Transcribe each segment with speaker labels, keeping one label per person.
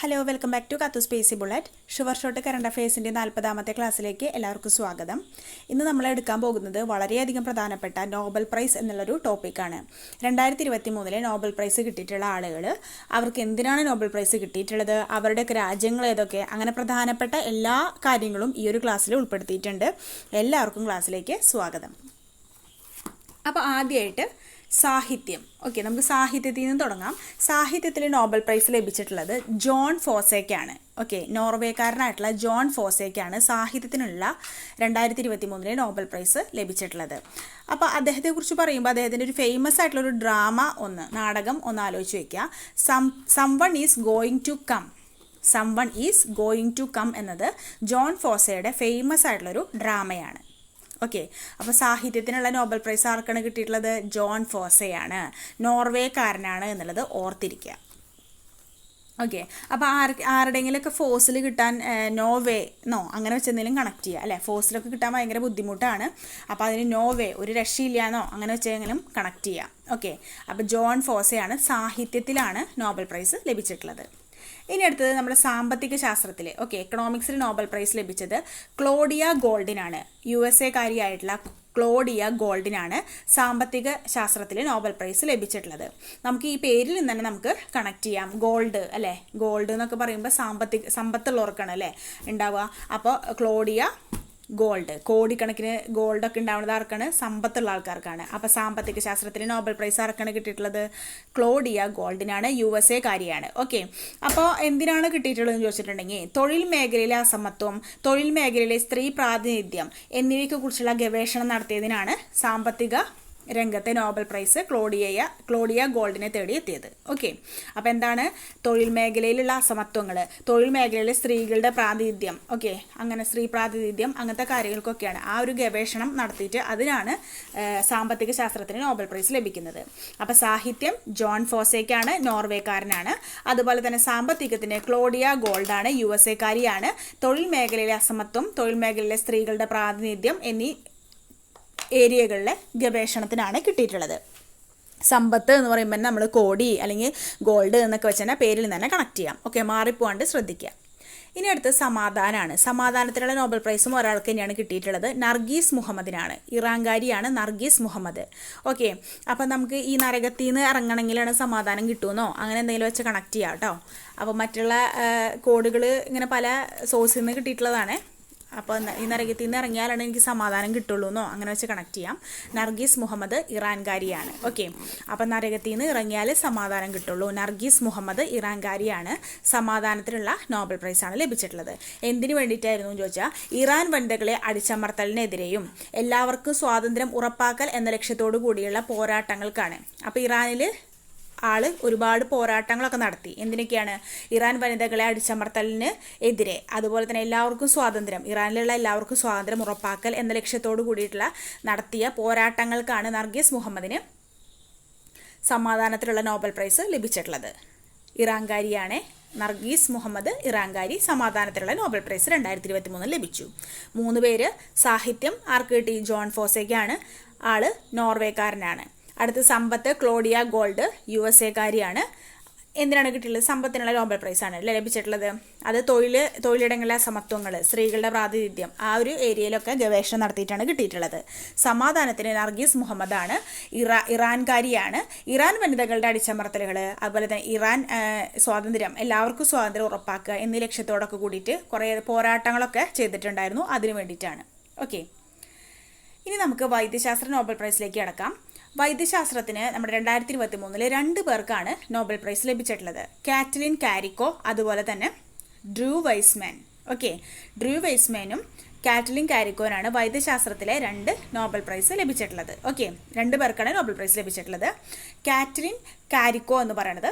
Speaker 1: Hello welcome back to കത്തു സ്പേസി bullet sure shot current അഫയേഴ്സിന്റെ നാൽപ്പതാമത്തെ ക്ലാസ്സിലേക്ക് എല്ലാവർക്കും സ്വാഗതം. ഇന്ന് നമ്മൾ എടുക്കാൻ പോകുന്നത് വളരെയധികം പ്രധാനപ്പെട്ട നോബൽ പ്രൈസ് എന്നുള്ളൊരു ടോപ്പിക്കാണ് രണ്ടായിരത്തി ഇരുപത്തി മൂന്നിലെ നോബൽ പ്രൈസ് കിട്ടിയിട്ടുള്ള ആളുകൾ അവർക്ക് എന്തിനാണ് നോബൽ പ്രൈസ് കിട്ടിയിട്ടുള്ളത്? അവരുടെയൊക്കെ രാജ്യങ്ങൾ ഏതൊക്കെ? അങ്ങനെ പ്രധാനപ്പെട്ട എല്ലാ കാര്യങ്ങളും ഈ ഒരു ക്ലാസ്സിൽ ഉൾപ്പെടുത്തിയിട്ടുണ്ട്. എല്ലാവർക്കും ക്ലാസ്സിലേക്ക് സ്വാഗതം. അപ്പോൾ ആദ്യമായിട്ട് സാഹിത്യം. ഓക്കെ നമുക്ക് സാഹിത്യത്തിൽ നിന്ന് തുടങ്ങാം. സാഹിത്യത്തിൽ നോബൽ പ്രൈസ് ലഭിച്ചിട്ടുള്ളത് ജോൺ ഫോസേക്കാണ്. ഓക്കെ നോർവേക്കാരനായിട്ടുള്ള ജോൺ ഫോസേക്കാണ് സാഹിത്യത്തിനുള്ള രണ്ടായിരത്തി ഇരുപത്തി മൂന്നിലെ നോബൽ പ്രൈസ് ലഭിച്ചിട്ടുള്ളത്. അപ്പോൾ അദ്ദേഹത്തെക്കുറിച്ച് പറയുമ്പോൾ അദ്ദേഹത്തിന്റെ ഒരു ഫേമസ് ആയിട്ടുള്ള ഒരു ഡ്രാമ ഒന്ന് നാടകം ഒന്ന് ആലോചിച്ച് വയ്ക്കുക some someone is going to come someone is going to come എന്നത് ജോൺ ഫോസയുടെ ഫേമസ് ആയിട്ടുള്ളൊരു ഡ്രാമയാണ്. ഓക്കെ അപ്പോൾ സാഹിത്യത്തിനുള്ള നോബൽ പ്രൈസ് ആർക്കാണ് കിട്ടിയിട്ടുള്ളത്? ജോൺ ഫോസയാണ്. നോർവേക്കാരനാണ് എന്നുള്ളത് ഓർത്തിരിക്കുക. ഓക്കെ അപ്പോൾ ആർ ആരുടെയെങ്കിലുമൊക്കെ ഫോസിൽ കിട്ടാൻ നോവേ നോ അങ്ങനെ വെച്ചെന്തെങ്കിലും കണക്ട് ചെയ്യുക അല്ലേ? ഫോസിലൊക്കെ കിട്ടാൻ ഭയങ്കര ബുദ്ധിമുട്ടാണ്. അപ്പോൾ അതിന് നോവേ ഒരു രക്ഷയില്ലാന്നോ അങ്ങനെ വെച്ചെങ്കിലും കണക്ട് ചെയ്യുക. ഓക്കെ അപ്പോൾ ജോൺ ഫോസയാണ് സാഹിത്യത്തിലാണ് നോബൽ പ്രൈസ് ലഭിച്ചിട്ടുള്ളത്. ഇനി അടുത്തത് നമ്മുടെ സാമ്പത്തിക ശാസ്ത്രത്തിൽ ഓക്കെ എക്കണോമിക്സിൽ നോബൽ പ്രൈസ് ലഭിച്ചത് ക്ലോഡിയ ഗോൾഡിനാണ്. യു എസ് എക്കാരിയായിട്ടുള്ള ക്ലോഡിയ ഗോൾഡിനാണ് സാമ്പത്തിക ശാസ്ത്രത്തിൽ നോബൽ പ്രൈസ് ലഭിച്ചിട്ടുള്ളത്. നമുക്ക് ഈ പേരിൽ നിന്ന് തന്നെ നമുക്ക് കണക്ട് ചെയ്യാം. ഗോൾഡ് അല്ലേ? ഗോൾഡ് എന്നൊക്കെ പറയുമ്പോൾ സാമ്പത്തിക സമ്പത്തുള്ളവർക്കാണ് അല്ലേ? ഉണ്ടാവുക. അപ്പോൾ ക്ലോഡിയ ഗോൾഡ് കോടിക്കണക്കിന് ഗോൾഡൊക്കെ ഉണ്ടാവുന്നത് ആർക്കാണ്? സമ്പത്തുള്ള ആൾക്കാർക്കാണ്. അപ്പോൾ സാമ്പത്തിക ശാസ്ത്രത്തിൽ നോബൽ പ്രൈസ് ആർക്കാണ് കിട്ടിയിട്ടുള്ളത്? ക്ലോഡിയ ഗോൾഡിനാണ് യു എസ് എ കാരിയാണ്. ഓക്കെ അപ്പോൾ എന്തിനാണ് കിട്ടിയിട്ടുള്ളതെന്ന് ചോദിച്ചിട്ടുണ്ടെങ്കിൽ തൊഴിൽ മേഖലയിലെ അസമത്വം തൊഴിൽ മേഖലയിലെ സ്ത്രീ പ്രാതിനിധ്യം എന്നിവയ്ക്ക് കുറിച്ചുള്ള ഗവേഷണം നടത്തിയതിനാണ് സാമ്പത്തിക രംഗത്തെ നോബൽ പ്രൈസ് ക്ലോഡിയ ക്ലോഡിയ ഗോൾഡിനെ തേടി എത്തിയത്. ഓക്കെ. അപ്പോൾ എന്താണ്? തൊഴിൽ മേഖലയിലുള്ള അസമത്വങ്ങൾ തൊഴിൽ മേഖലയിലെ സ്ത്രീകളുടെ പ്രാതിനിധ്യം. ഓക്കെ. അങ്ങനെ സ്ത്രീ പ്രാതിനിധ്യം അങ്ങനത്തെ കാര്യങ്ങൾക്കൊക്കെയാണ്. ആ ഒരു ഗവേഷണം നടത്തിയിട്ട് അതിനാണ് സാമ്പത്തിക ശാസ്ത്രത്തിന് നോബൽ പ്രൈസ് ലഭിക്കുന്നത്. അപ്പോൾ സാഹിത്യം ജോൺ ഫോസേക്കാണ് നോർവേക്കാരനാണ്. അതുപോലെ തന്നെ സാമ്പത്തികത്തിന് ക്ലോഡിയ ഗോൾഡാണ് യു എസ് എക്കാരിയാണ് തൊഴിൽ മേഖലയിലെ അസമത്വം തൊഴിൽ മേഖലയിലെ സ്ത്രീകളുടെ പ്രാതിനിധ്യം എന്നീ ഏരിയകളിലെ ഗവേഷണത്തിനാണ് കിട്ടിയിട്ടുള്ളത്. സമ്പത്ത് എന്ന് പറയുമ്പോൾ നമ്മൾ കോടി അല്ലെങ്കിൽ ഗോൾഡ് എന്നൊക്കെ വെച്ചാൽ പേരിൽ തന്നെ കണക്ട് ചെയ്യാം. ഓക്കെ മാറിപ്പോവാണ്ട് ശ്രദ്ധിക്കുക ഇനി അടുത്ത് സമാധാനമാണ് സമാധാനത്തിനുള്ള നോബൽ പ്രൈസും ഒരാൾക്ക് തന്നെയാണ് കിട്ടിയിട്ടുള്ളത്. നർഗീസ് മുഹമ്മദിനാണ്. ഇറാങ്കാരിയാണ് നർഗീസ് മുഹമ്മദ്. ഓക്കെ അപ്പം നമുക്ക് ഈ നരകത്തിൽ നിന്ന് ഇറങ്ങണമെങ്കിലാണ് സമാധാനം കിട്ടുമെന്നോ അങ്ങനെ എന്തെങ്കിലും വെച്ച് കണക്ട് ചെയ്യാം കേട്ടോ അപ്പോൾ മറ്റുള്ള കോഡുകൾ ഇങ്ങനെ പല സോഴ്സിൽ നിന്ന് കിട്ടിയിട്ടുള്ളതാണ്. അപ്പോൾ ഈ ഇറങ്ങിയാലാണ് എനിക്ക് സമാധാനം കിട്ടുള്ളൂ എന്നോ അങ്ങനെ വെച്ച് കണക്ട് ചെയ്യാം. നർഗീസ് മുഹമ്മദ് ഇറാൻകാരിയാണ്. ഓക്കെ അപ്പം നരകത്തിൽ നിന്ന് ഇറങ്ങിയാൽ സമാധാനം കിട്ടുള്ളൂ. നർഗീസ് മുഹമ്മദ് ഇറാൻകാരിയാണ്. സമാധാനത്തിനുള്ള നോബൽ പ്രൈസാണ് ലഭിച്ചിട്ടുള്ളത്. എന്തിനു വേണ്ടിയിട്ടായിരുന്നു ചോദിച്ചാൽ ഇറാൻ വനിതകളെ അടിച്ചമർത്തലിനെതിരെയും എല്ലാവർക്കും സ്വാതന്ത്ര്യം ഉറപ്പാക്കൽ എന്ന ലക്ഷ്യത്തോടു കൂടിയുള്ള പോരാട്ടങ്ങൾക്കാണ്. അപ്പോൾ ഇറാനിൽ ആൾ ഒരുപാട് പോരാട്ടങ്ങളൊക്കെ നടത്തി. എന്തിനൊക്കെയാണ്? ഇറാൻ വനിതകളെ അടിച്ചമർത്തലിന് എതിരെ. അതുപോലെ തന്നെ എല്ലാവർക്കും സ്വാതന്ത്ര്യം. ഇറാനിലുള്ള എല്ലാവർക്കും സ്വാതന്ത്ര്യം ഉറപ്പാക്കൽ എന്ന ലക്ഷ്യത്തോടു കൂടിയിട്ടുള്ള നടത്തിയ പോരാട്ടങ്ങൾക്കാണ് നർഗീസ് മുഹമ്മദിന് സമാധാനത്തിലുള്ള നോബൽ പ്രൈസ് ലഭിച്ചിട്ടുള്ളത്. ഇറാങ്കാരിയാണ് നർഗീസ് മുഹമ്മദ് ഇറാങ്കാരി സമാധാനത്തിലുള്ള നോബൽ പ്രൈസ് രണ്ടായിരത്തി ഇരുപത്തി മൂന്നിൽ ലഭിച്ചു. മൂന്ന് പേര് സാഹിത്യം ആർ കെ ടി ജോൺ ഫോസയ്ക്കാണ് ആൾ നോർവേക്കാരനാണ്. അടുത്ത് സമ്പത്ത് ക്ലോഡിയ ഗോൾഡ് യു എസ് എക്കാരിയാണ്. എന്തിനാണ് കിട്ടിയിട്ടുള്ളത്? സമ്പത്തിനുള്ള നോബൽ പ്രൈസ് ആണ് അല്ലേ ലഭിച്ചിട്ടുള്ളത്? അത് തൊഴിൽ തൊഴിലിടങ്ങളിലെ സമത്വങ്ങൾ സ്ത്രീകളുടെ പ്രാതിനിധ്യം ആ ഒരു ഏരിയയിലൊക്കെ ഗവേഷണം നടത്തിയിട്ടാണ് കിട്ടിയിട്ടുള്ളത്. സമാധാനത്തിന് നർഗീസ് മുഹമ്മദാണ് ഇറാ ഇറാൻകാരിയാണ്. ഇറാൻ വനിതകളുടെ അടിച്ചമർത്തലുകൾ അതുപോലെ തന്നെ ഇറാൻ സ്വാതന്ത്ര്യം എല്ലാവർക്കും സ്വാതന്ത്ര്യം ഉറപ്പാക്കുക എന്നീ ലക്ഷ്യത്തോടൊക്കെ കൂടിയിട്ട് കുറേ പോരാട്ടങ്ങളൊക്കെ ചെയ്തിട്ടുണ്ടായിരുന്നു. അതിനു വേണ്ടിയിട്ടാണ്. ഓക്കെ. ഇനി നമുക്ക് വൈദ്യശാസ്ത്ര നോബൽ പ്രൈസിലേക്ക് കിടക്കാം. വൈദ്യശാസ്ത്രത്തിന് നമ്മുടെ രണ്ടായിരത്തി ഇരുപത്തി മൂന്നിൽ രണ്ട് പേർക്കാണ് നോബൽ പ്രൈസ് ലഭിച്ചിട്ടുള്ളത്. കാറ്റലിൻ കാരിക്കോ അതുപോലെ തന്നെ ഡ്രൂ വൈസ്മാൻ. ഓക്കെ ഡ്രൂ വൈസ്മാനും കാറ്റലിൻ കാരിക്കോനാണ് വൈദ്യശാസ്ത്രത്തിലെ രണ്ട് നോബൽ പ്രൈസ് ലഭിച്ചിട്ടുള്ളത്. ഓക്കെ രണ്ട് പേർക്കാണ് നോബൽ പ്രൈസ് ലഭിച്ചിട്ടുള്ളത്. കാറ്റലിൻ കാരിക്കോ എന്ന് പറയുന്നത്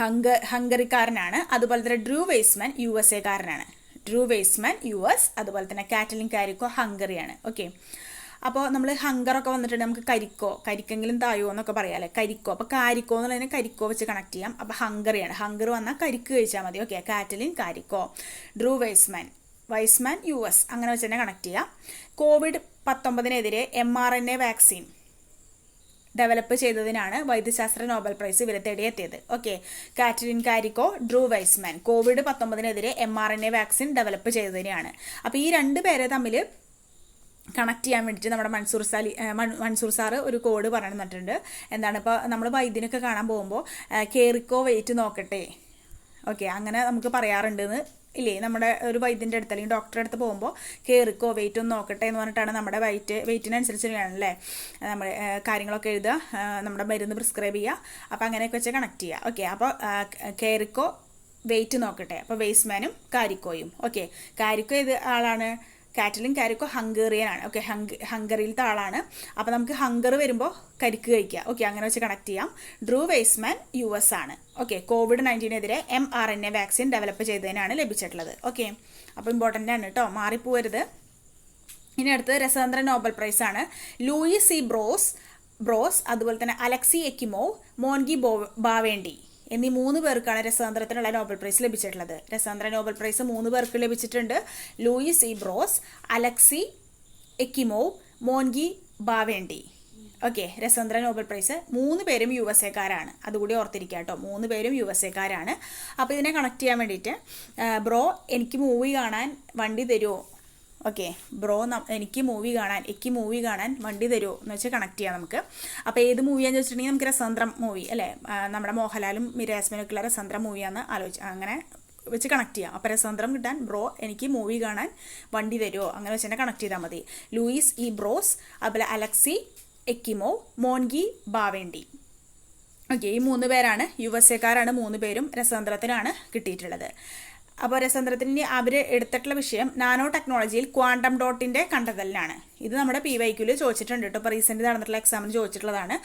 Speaker 1: ഹംഗ ഹംഗറിക്കാരനാണ്. അതുപോലെ തന്നെ ഡ്രൂ വൈസ്മാൻ യു എസ് എക്കാരനാണ് ഡ്രൂ വൈസ്മാൻ യു എസ് അതുപോലെ തന്നെ കാറ്റലിൻ കാരിക്കോ ഹംഗറിയാണ്. ഓക്കെ അപ്പോൾ നമ്മൾ ഹങ്കറൊക്കെ വന്നിട്ടുണ്ട് നമുക്ക് കരിക്കോ കരിക്കെങ്കിലും തായോ എന്നൊക്കെ പറയാമല്ലേ കരിക്കോ. അപ്പോൾ കാരിക്കോ എന്നുള്ളതിനെ കരിക്കോ വെച്ച് കണക്ട് ചെയ്യാം. അപ്പോൾ ഹങ്കറിയാണ് ഹങ്കർ വന്നാൽ കരിക്ക് കഴിച്ചാൽ മതി. Okay Katalin കാരിക്കോ. Drew Weissman Weissman U S അങ്ങനെ വെച്ച് തന്നെ കണക്ട് ചെയ്യാം. Covid പത്തൊമ്പതിനെതിരെ M R N A vaccine develop ചെയ്തതിനാണ് വൈദ്യശാസ്ത്ര നോബൽ പ്രൈസ് ഇവരെ തേടി എത്തിയത് okay Katalin Kariko Drew Weissman Covid പത്തൊമ്പതിനെതിരെ M R N A vaccine develop ചെയ്തതിനെയാണ് അപ്പോൾ ഈ രണ്ട് പേരെ തമ്മിൽ കണക്ട് ചെയ്യാൻ വേണ്ടിയിട്ട് നമ്മുടെ മൻസൂർ സാലി മൻസൂർ സാറ് ഒരു കോഡ് പറഞ്ഞു തന്നിട്ടുണ്ട് എന്താണ് ഇപ്പോൾ നമ്മൾ വൈദ്യനൊക്കെ കാണാൻ പോകുമ്പോൾ കയറിക്കോ വെയിറ്റ് നോക്കട്ടെ. ഓക്കെ അങ്ങനെ നമുക്ക് പറയാറുണ്ടെന്ന് ഇല്ലേ? നമ്മുടെ ഒരു വൈദ്യന്റെ അടുത്ത് അല്ലെങ്കിൽ ഡോക്ടറെ അടുത്ത് പോകുമ്പോൾ കയറിക്കോ വെയിറ്റ് ഒന്ന് നോക്കട്ടെ എന്ന് പറഞ്ഞിട്ടാണ് നമ്മുടെ വെയിറ്റ് വെയിറ്റിനനുസരിച്ച് വേണമല്ലേ നമ്മൾ കാര്യങ്ങളൊക്കെ എഴുതുക നമ്മുടെ മരുന്ന് പ്രിസ്ക്രൈബ് ചെയ്യുക അപ്പോൾ അങ്ങനെയൊക്കെ വെച്ച് കണക്ട് ചെയ്യുക. ഓക്കെ അപ്പോൾ കയറിക്കോ വെയിറ്റ് നോക്കട്ടെ. അപ്പോൾ വേസ്മാനും കാരിക്കോയും ഓക്കെ കാരിക്കോ ഏത് ആളാണ്? കാറ്റലിൻ കാരിക്കോ ഹംഗേറിയൻ ആണ് ഓക്കെ ഹംഗ് ഹംഗറിയിലത്തെ ആളാണ് അപ്പോൾ നമുക്ക് ഹങ്കർ വരുമ്പോൾ കരിക്ക് കഴിക്കുക ഓക്കെ അങ്ങനെ വെച്ച് കണക്ട് ചെയ്യാം. ഡ്രൂ വെയ്സ്മാൻ യു എസ് ആണ്. Okay Covid നയന്റീനെതിരെ M R N A vaccine develop ചെയ്തതിനാണ് ലഭിച്ചിട്ടുള്ളത്. ഓക്കെ അപ്പോൾ ഇമ്പോർട്ടന്റ് ആണ് കേട്ടോ മാറിപ്പോവരുത്. ഇനി അടുത്തത് രസതന്ത്ര നോബൽ പ്രൈസ് ആണ്. ലൂയിസ് സി ബ്രോസ് ബ്രോസ് അതുപോലെ തന്നെ അലക്സി എക്കിമോ മോൻഗി ബോ ബാവേണ്ടി എന്നീ മൂന്ന് പേർക്കാണ് രസതന്ത്രത്തിനുള്ള നോബൽ പ്രൈസ് ലഭിച്ചിട്ടുള്ളത്. രസതന്ത്ര നോബൽ പ്രൈസ് മൂന്ന് പേർക്ക് ലഭിച്ചിട്ടുണ്ട്. Louis E Brus Brus Alexei Ekimov Moungi Bawendi. Okay രസതന്ത്ര Nobel prize മൂന്ന് പേരും യു എസ് എക്കാരാണ്. അതുകൂടി ഓർത്തിരിക്കുക കേട്ടോ. മൂന്ന് പേരും യു എസ് എക്കാരാണ്. അപ്പോൾ ഇതിനെ കണക്ട് ചെയ്യാൻ വേണ്ടിയിട്ട് ബ്രോ എനിക്ക് മൂവി കാണാൻ വണ്ടി തരുമോ ഓക്കെ ബ്രോ എനിക്ക് മൂവി കാണാൻ എനിക്ക് മൂവി കാണാൻ വണ്ടി തരുമോ എന്ന് വെച്ചാൽ കണക്ട് ചെയ്യാം നമുക്ക്. അപ്പോൾ ഏത് മൂവിയാന്ന് വെച്ചിട്ടുണ്ടെങ്കിൽ നമുക്ക് രസതന്ത്രം മൂവി അല്ലേ? നമ്മുടെ മോഹൻലാലും മിരാസ്മിനും ഒക്കെ ഉള്ള രസതന്ത്രം മൂവിയാന്ന് ആലോചിച്ച് അങ്ങനെ വെച്ച് കണക്ട് ചെയ്യാം. അപ്പോൾ രസതന്ത്രം കിട്ടാൻ ബ്രോ എനിക്ക് മൂവി കാണാൻ വണ്ടി തരുമോ അങ്ങനെ വെച്ച് തന്നെ കണക്ട് ചെയ്താൽ മതി. ലൂയിസ് ഇ ബ്രോസ് അതുപോലെ Alexei Ekimov Moungi Bawendi. Okay ഈ മൂന്ന് പേരാണ് യു എസ് എക്കാരാണ് മൂന്ന് പേരും രസതന്ത്രത്തിനാണ് കിട്ടിയിട്ടുള്ളത്. അപ്പോൾ രസതന്ത്രത്തിന്റെ അവർ എടുത്തിട്ടുള്ള വിഷയം നാനോ ടെക്നോളജിയിൽ ക്വാണ്ടം ഡോട്ടിന്റെ കണ്ടെത്തലിനാണ് ഇത് നമ്മുടെ പി വൈക്യൂൽ ചോദിച്ചിട്ടുണ്ട് കേട്ടോ. ഇപ്പോൾ റീസെന്റ് നടന്നിട്ടുള്ള എക്സാമിന് ചോദിച്ചിട്ടുള്ളതാണ്.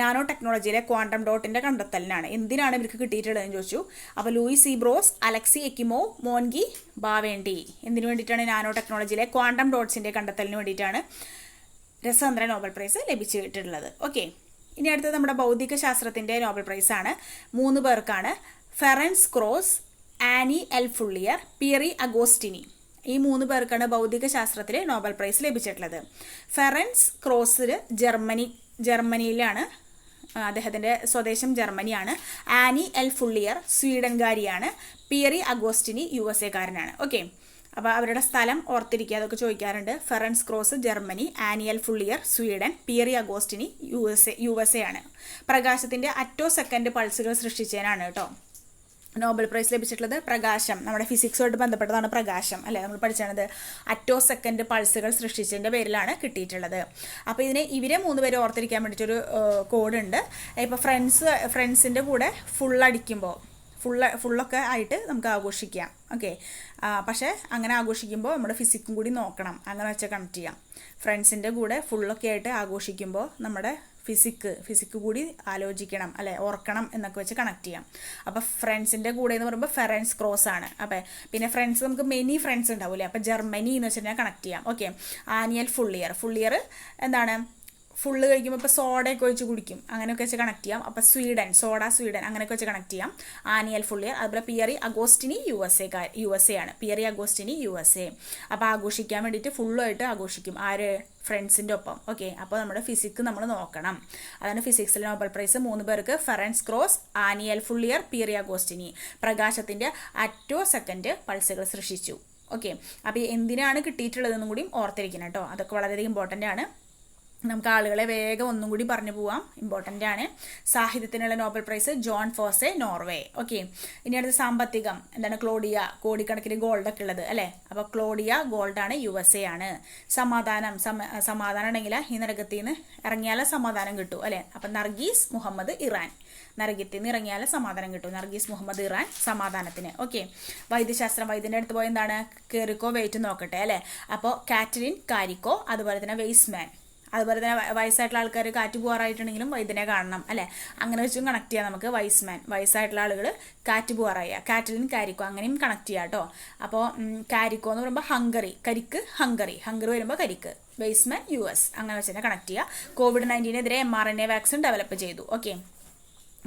Speaker 1: Nano ടെക്നോളജിയിലെ quantum ഡോട്ടിന്റെ കണ്ടെത്തലിനാണ്. എന്തിനാണ് ഇവർക്ക് കിട്ടിയിട്ടുള്ളതെന്ന് ചോദിച്ചു. അപ്പോൾ Luis E Brus Alexei Ekimov Moungi ബാവേണ്ടി എന്തിനു വേണ്ടിയിട്ടാണ് നാനോ ടെക്നോളജിയിലെ ക്വാണ്ടം ഡോട്ട്സിന്റെ കണ്ടെത്തലിന് വേണ്ടിയിട്ടാണ് രസതന്ത്ര നോബൽ പ്രൈസ് ലഭിച്ചിട്ടുള്ളത്. ഓക്കെ ഇനി അടുത്തത് നമ്മുടെ ഭൗതിക ശാസ്ത്രത്തിന്റെ നോബൽ പ്രൈസാണ് മൂന്ന് പേർക്കാണ്. Ferenc Krausz Anne L Huillier Pierre Agostini. ഈ മൂന്ന് പേർക്കാണ് ഭൗതിക ശാസ്ത്രത്തിൽ നോബൽ പ്രൈസ് ലഭിച്ചിട്ടുള്ളത്. ഫെറൻസ് ക്രോസിൽ ജർമ്മനി ജർമ്മനിയിലാണ് അദ്ദേഹത്തിന്റെ സ്വദേശം ജർമ്മനിയാണ്. ആനി എൽ ഫുള്ളിയർ സ്വീഡൻകാരിയാണ്. പിയറി അഗോസ്റ്റിനി യു എസ് എക്കാരനാണ്. ഓക്കെ. അപ്പോൾ അവരുടെ സ്ഥലം ഓർത്തിരിക്കുക അതൊക്കെ ചോദിക്കാറുണ്ട്. Ferenc Krausz Germany Anne L Huillier Sweden Pierre Agostini U S U S A ആണ്. പ്രകാശത്തിന്റെ അറ്റോ സെക്കൻഡ് പൾസുകൾ സൃഷ്ടിച്ചതിനാണ് കേട്ടോ. നോബൽ പ്രൈസ് ലഭിച്ചിട്ടുള്ളത് പ്രകാശം. നമ്മുടെ ഫിസിക്സുമായിട്ട് ബന്ധപ്പെട്ടതാണ് പ്രകാശം അല്ലേ? നമ്മൾ പഠിച്ചത് അറ്റോ സെക്കൻഡ് പൾസുകൾ സൃഷ്ടിച്ചതിന്റെ പേരിലാണ് കിട്ടിയിട്ടുള്ളത്. അപ്പോൾ ഇതിനെ ഇവരെ മൂന്ന് പേര് ഓർത്തിരിക്കാൻ വേണ്ടിയിട്ടൊരു കോഡ് ഉണ്ട് ഇപ്പോൾ ഫ്രണ്ട്സ് ഫ്രണ്ട്സിന്റെ കൂടെ ഫുൾ അടിക്കുമ്പോൾ ഫുള്ള് ഫുള്ളൊക്കെ ആയിട്ട് നമുക്ക് ആഘോഷിക്കാം. ഓക്കെ? പക്ഷേ അങ്ങനെ ആഘോഷിക്കുമ്പോൾ നമ്മുടെ ഫിസിക്കും കൂടി നോക്കണം. അങ്ങനെ വെച്ചാൽ കണക്ട് ചെയ്യാം. ഫ്രണ്ട്സിന്റെ കൂടെ ഫുള്ളൊക്കെ ആയിട്ട് ആഘോഷിക്കുമ്പോൾ നമ്മുടെ ഫിസിക്ക് ഫിസിക്ക് കൂടി ആലോചിക്കണം അല്ലെ? ഓർക്കണം എന്നൊക്കെ വെച്ച് കണക്ട് ചെയ്യാം. അപ്പോൾ ഫ്രണ്ട്സിന്റെ കൂടെ എന്ന് പറയുമ്പോൾ ഫെറൻസ് ക്രോസ് ആണ്. അപ്പോൾ പിന്നെ ഫ്രണ്ട്സ് നമുക്ക് മെനി ഫ്രണ്ട്സ് ഉണ്ടാവില്ലേ? അപ്പോൾ ജർമ്മനി എന്ന് വെച്ചിട്ടുണ്ടെങ്കിൽ കണക്ട് ചെയ്യാം. Okay Anne L full ear full ear എന്താണ്? ഫുള്ള് കഴിക്കുമ്പോൾ ഇപ്പോൾ സോഡയൊക്കെ ഒഴിച്ച് കുടിക്കും. അങ്ങനെയൊക്കെ വെച്ച് കണക്ട് ചെയ്യാം. അപ്പോൾ സ്വീഡൻ സോഡ സ്വീഡൻ അങ്ങനെയൊക്കെ വെച്ച് കണക്ട് ചെയ്യാം. ആനിയൽ ഫുള്ളിയർ അതുപോലെ Pierre Agostini U S A U S A ആണ്. Pierre Agostini U S A. അപ്പോൾ ആഘോഷിക്കാൻ വേണ്ടിയിട്ട് ഫുള്ളായിട്ട് ആഘോഷിക്കും ആര്? ഫ്രണ്ട്സിന്റെ ഒപ്പം. ഓക്കെ അപ്പോൾ നമ്മുടെ ഫിസിക്സ് നമ്മൾ നോക്കണം. അതാണ് ഫിസിക്സിലെ നോബൽ പ്രൈസ് മൂന്ന് പേർക്ക് Ferenc Krausz Anne L Huillier Pierre Agostini. പ്രകാശത്തിന്റെ അറ്റോ സെക്കൻഡ് പൾസുകൾ സൃഷ്ടിച്ചു. ഓക്കെ അപ്പോൾ എന്തിനാണ് കിട്ടിയിട്ടുള്ളതെന്നും കൂടിയും ഓർത്തിരിക്കണം കേട്ടോ. അതൊക്കെ വളരെയധികം ഇമ്പോർട്ടന്റ് ആണ്. നമുക്ക് ആളുകളെ വേഗം ഒന്നും കൂടി പറഞ്ഞു പോവാം. ഇമ്പോർട്ടന്റ് ആണ്. സാഹിത്യത്തിനുള്ള Nobel prize John Fosse Norway okay ഇനി അടുത്ത സാമ്പത്തികം. എന്താണ്? ക്ലോഡിയ കോടിക്കണക്കിന് ഗോൾഡൊക്കെ ഉള്ളത് അല്ലേ? അപ്പോൾ ക്ലോഡിയ ഗോൾഡാണ് യു എസ് എ ആണ്. സമാധാനം സമ സമാധാനം ഉണ്ടെങ്കിൽ ഈ നരകത്തിൽ നിന്ന് ഇറങ്ങിയാലേ സമാധാനം കിട്ടൂ അല്ലേ? അപ്പം നർഗീസ് മുഹമ്മദ് ഇറാൻ. നരകത്തിൽ നിന്ന് ഇറങ്ങിയാൽ സമാധാനം കിട്ടും. നർഗീസ് മുഹമ്മദ് ഇറാൻ സമാധാനത്തിന്. ഓക്കെ വൈദ്യശാസ്ത്രം. വൈദ്യന്റെ അടുത്ത് പോയി എന്താണ്? കയറിക്കോ വെയിറ്റ് നോക്കട്ടെ അല്ലേ? അപ്പോൾ കാറ്ററിൻ കാരിക്കോ അതുപോലെ തന്നെ വെയ്സ്മാൻ അതുപോലെ തന്നെ വയസ്സായിട്ടുള്ള ആൾക്കാർ കാറ്റ് പോകാറായിട്ടുണ്ടെങ്കിലും വൈദ്യനെ കാണണം അല്ലേ? അങ്ങനെ വെച്ചും കണക്ട് ചെയ്യാം നമുക്ക് വൈസ്മാൻ വയസ്സായിട്ടുള്ള ആളുകൾ കാറ്റ് പോകാറായ കാറ്റലിൻ കാരിക്കോ അങ്ങനെയും കണക്ട് ചെയ്യാം കേട്ടോ അപ്പോൾ കാരിക്കോ എന്ന് പറയുമ്പോൾ ഹംഗറി കരിക്ക് ഹംഗറി. ഹംഗറി വരുമ്പോൾ കരിക്ക്. Weissman U S. അങ്ങനെ വെച്ച് തന്നെ കണക്ട് ചെയ്യുക Covid നയന്റീനെതിരെ M R N A vaccine develop ചെയ്തു. ഓക്കെ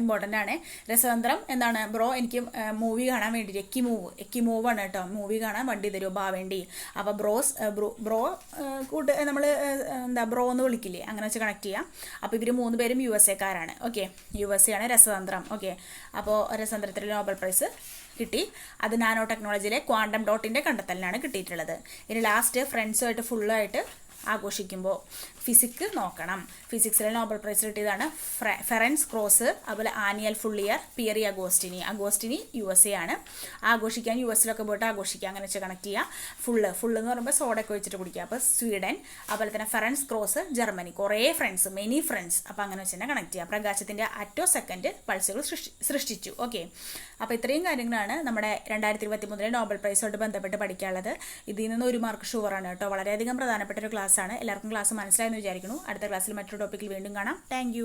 Speaker 1: ഇമ്പോർട്ടന്റ് ആണ്. രസതന്ത്രം എന്താണ് ബ്രോ എനിക്ക് മൂവി കാണാൻ വേണ്ടി എക്കി മൂവ് എക്കി മൂവ് ആണ് കേട്ടോ മൂവി കാണാൻ വണ്ടി തരുമോ ബാ വേണ്ടി അപ്പോൾ ബ്രോസ് ബ്രോ ബ്രോ കൂട്ട് നമ്മൾ എന്താ ബ്രോ എന്ന് വിളിക്കില്ലേ? അങ്ങനെ വെച്ച് കണക്ട് ചെയ്യാം. അപ്പോൾ ഇവർ മൂന്ന് പേരും യു എസ് എക്കാരാണ് ഓക്കെ യു എസ് എ ആണ് രസതന്ത്രം. ഓക്കെ അപ്പോൾ രസതന്ത്രത്തിൽ നോബൽ പ്രൈസ് കിട്ടി. അത് നാനോ ടെക്നോളജിയിലെ ക്വാണ്ടം ഡോട്ടിന്റെ കണ്ടെത്തലിനാണ് കിട്ടിയിട്ടുള്ളത്. ഇനി ലാസ്റ്റ് ഫ്രണ്ട്സുമായിട്ട് ഫുള്ളായിട്ട് ആഘോഷിക്കുമ്പോൾ ഫിസിക്ക് നോക്കണം. ഫിസിക്സിലെ നോബൽ പ്രൈസ് കിട്ടിയതാണ് ഫെറൻസ് ക്രോസ് അതുപോലെ Anne L Huillier Pierre Agostini Agostini U S A ആണ്. ആഘോഷിക്കാൻ യു എസിലൊക്കെ പോയിട്ട് ആഘോഷിക്കുക അങ്ങനെ വെച്ച് കണക്ട് ചെയ്യുക ഫുള്ള് ഫുള്ള് എന്ന് പറയുമ്പോൾ സോഡൊക്കെ വെച്ചിട്ട് കുടിക്കുക അപ്പോൾ സ്വീഡൻ അതുപോലെ തന്നെ ഫെറൻസ് ക്രോസ് ജർമ്മനി കുറേ ഫ്രണ്ട്സ് മെനി ഫ്രണ്ട്സ് അപ്പോൾ അങ്ങനെ വെച്ച് തന്നെ കണക്ട് ചെയ്യുക പ്രകാശത്തിന്റെ അറ്റോ സെക്കൻഡ് പൾസുകൾ സൃഷ്ടി സൃഷ്ടിച്ചു. ഓക്കെ അപ്പോൾ ഇത്രയും കാര്യങ്ങളാണ് നമ്മുടെ രണ്ടായിരത്തി ഇരുപത്തി മൂന്നിലെ നോബൽ പ്രൈസുമായിട്ട് ബന്ധപ്പെട്ട് പഠിക്കാനുള്ളത്. ഇതിൽ നിന്ന് ഒരു മാർക്ക് ഷുവറാണ് കേട്ടോ. വളരെയധികം പ്രധാനപ്പെട്ട ഒരു ക്ലാസ്സാണ് എല്ലാവർക്കും ക്ലാസ് മനസ്സിലായെന്ന് വിചാരിക്കുന്നു. അടുത്ത ക്ലാസ്സിൽ മറ്റൊരു ടോപ്പിക്കിൽ വീണ്ടും കാണാം. താങ്ക്